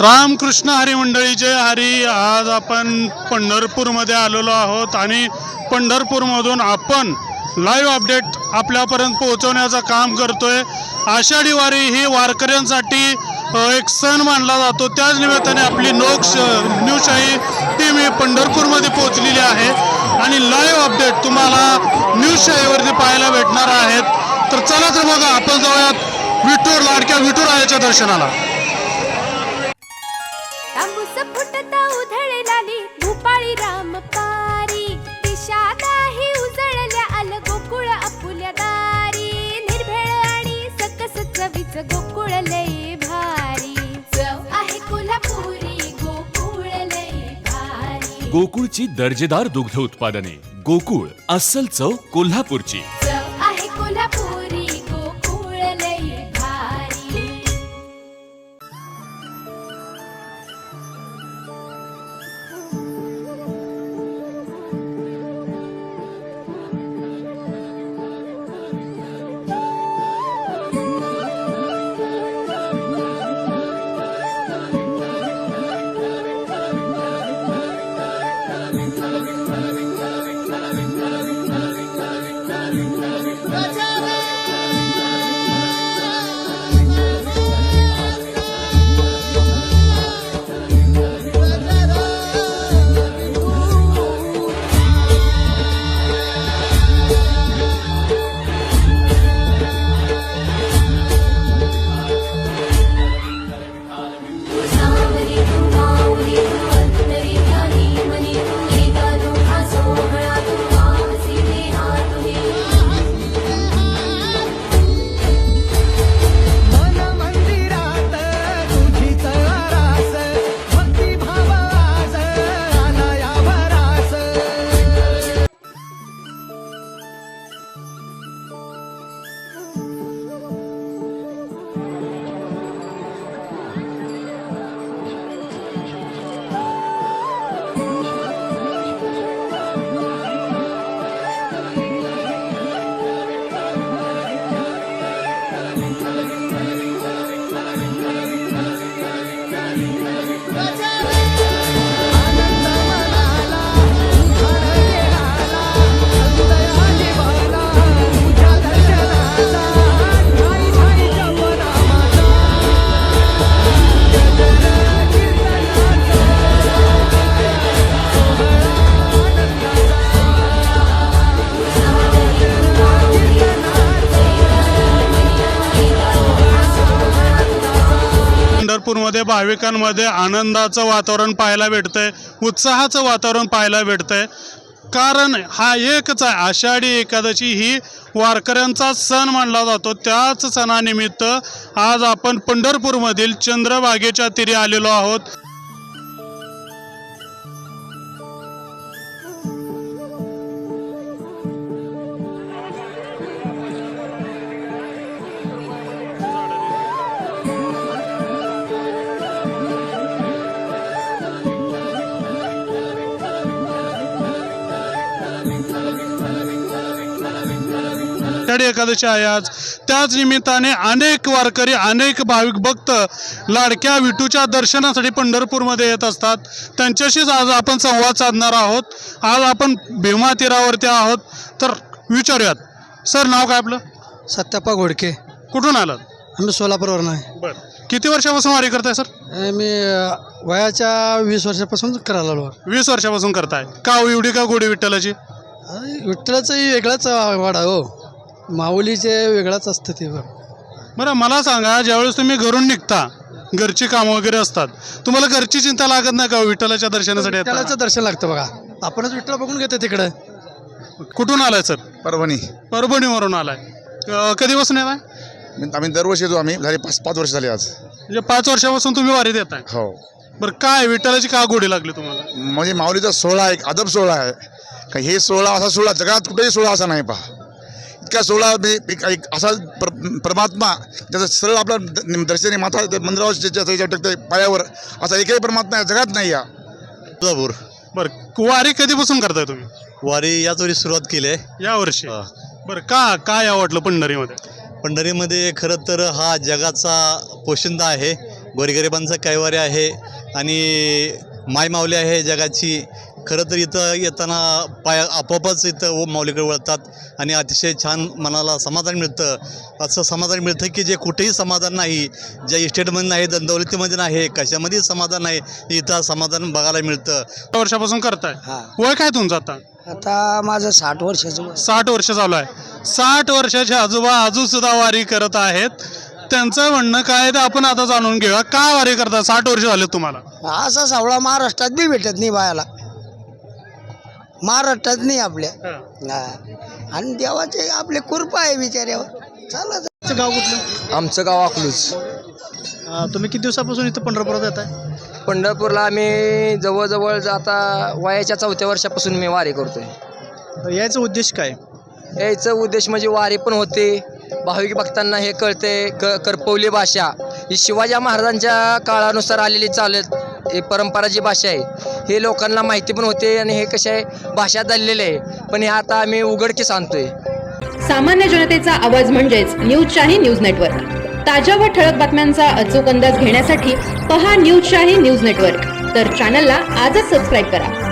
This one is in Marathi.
रामकृष्ण हरी मंडळी जय हरी. आज आपण पंढरपूरमध्ये आलेलो आहोत आणि पंढरपूरमधून आपण लाईव्ह अपडेट आपल्यापर्यंत पोहोचवण्याचं काम करतोय. आषाढी वारी ही वारकऱ्यांसाठी एक सण मानला जातो. त्याच निमित्ताने आपली लोक न्यूजशाही टीम ही पंढरपूरमध्ये पोहोचलेली आहे. आणि लाईव्ह अपडेट तुम्हाला न्यूजशाहीवरती पाहायला भेटणार आहेत. तर चला तर बघा आपण जाऊयात विठूर लाडक्या विठुरायाच्या दर्शनाला. चवीच गोकुळ लय भारी. चव आहे कोल्हापुरी गोकुळ लय भारी. गोकुळची दर्जेदार दुग्ध उत्पादने. गोकुळ अस्सल चव कोल्हापूरची. मध्ये भाविकांमध्ये आनंदाचं वातावरण पाहायला भेटतंय उत्साहाचं वातावरण पाहायला भेटतंय. कारण हा एकच आहे आषाढी एकादशी ही वारकऱ्यांचा सण मानला जातो. त्याच सणानिमित्त आज आपण पंढरपूरमधील चंद्रभागेच्या तीरी आलेलो आहोत. आषाढी एकादशी आहे आज. त्याच निमित्ताने अनेक वारकरी अनेक भाविक भक्त लाडक्या विठूच्या दर्शनासाठी पंढरपूरमध्ये येत असतात. त्यांच्याशीच आज आपण संवाद साधणार आहोत. आज आपण भीमा तीरावरती आहोत. तर विचारूयात. सर नाव काय आपलं? सत्याप्पा घोडके. कुठून आलात? आम्ही सोलापूरवरून आहे. बरं. किती वर्षापासून वारी करताय सर? मी अ, वयाच्या वीस वर्षापासून करायला लागलो वीस वर्षापासून करताय. का हो एवढी का गोडी विठ्ठलाची? विठ्ठलाचंही वेगळाच वाडा हो. माऊलीचे वेगळाच असतं ते बरं मला सांगा ज्यावेळेस तुम्ही घरून निघता घरची कामं वगैरे असतात तुम्हाला घरची चिंता लागत नाही का हो विठ्ठलाच्या दर्शनासाठी येताना? विठ्ठलाचं दर्शन लागतं बघा. आपणच विठ्ठल बघून घेतो तिकडं. कुठून आलाय सर? परभणी. परभणीवरून आलाय. अं, कधीपासून येत आहे म्हणजे आम्ही दरवर्षी येतो आम्ही. झाले पाच पाच वर्ष झाले आज. म्हणजे पाच वर्षापासून तुम्ही वारीत येत आहे हो. बरं काय विठ्ठलाची का गोडी लागली तुम्हाला? म्हणजे माऊलीचा सोहळा एक अदब सोहळा आहे. का हे सोहळा असा सोहळा जगात कुठेही सोहळा असा नाही पहा. इतका सोहळा म्हणजे एक एक असा प्र परमात्मा त्याचं सरळ आपला द- दर्शनी माथा त्या मंदिरावर त्याच्या टाकते पायावर असा एकही परमात्मा या जगात नाही या. तुळजापूर. बरं वारी कधीपासून करताय तुम्ही? वारी याच वर्षी सुरुवात केली आहे. या वर्षी? हा. बरं का काय आवडलं पंढरीमध्ये? पंढरीमध्ये खरं तर हा जगाचा पोशिंदा आहे. गोरगरिबांचं कैवारी आहे आणि मायमावली आहे जगाची. खरं तर इथं येताना पाय आपोआपच इथं व माऊलीकडे वळतात आणि अतिशय छान मनाला समाधान मिळतं. असं समाधान मिळतं की जे कुठेही समाधान नाही ज्या इस्टेटमध्ये नाही दंदौलतीमध्ये नाही कशामध्येही समाधान नाही इथं समाधान बघायला मिळतं. वर्षापासून करताय? वय काय तुमचं आता? आता माझं साठ वर्षाचं. साठ वर्ष चालू आहे. साठ वर्षाचे आजोबा अजून सुद्धा वारी करत आहेत. त्यांचं म्हणणं काय आहे ते आपण आता जाणून घेऊया. का वारी करता? साठ वर्ष झाले तुम्हाला. असा सावळा महाराष्ट्रात बी भेटत नाही बायाला. महाराष्ट्रात नाही आपल्या. हा. आणि देवाचे आपले कृपा आहे बिचाऱ्यावर. चालत गाव कुठलं? आमचं गाव अकलूज. तुम्ही किती दिवसापासून इथं पंढरपुरात येत आहे पंढरपूरला आम्ही जवळजवळ आता वयाच्या चौथ्या वर्षापासून मी वारी करतोय. याचा उद्देश काय? यायचं उद्देश म्हणजे वारी पण होते भाविक भक्तांना हे कळते क करपवली भाषा. ही शिवाजी महाराजांच्या काळानुसार आलेली चालत ही परंपरा जी भाषा आहे हे लोकांना माहिती पण होते आणि हे कसे आहे भाषा दललेले आहे. पण हे आता आम्ही उघडकी सांगतोय. सामान्य जनतेचा आवाज म्हणजेच न्यूज शाही न्यूज नेटवर्क. ताज्या व ठळक बातम्यांचा अचूक अंदाज घेण्यासाठी पहा न्यूज शाही न्यूज नेटवर्क. तर चॅनलला आजच सबस्क्राईब करा.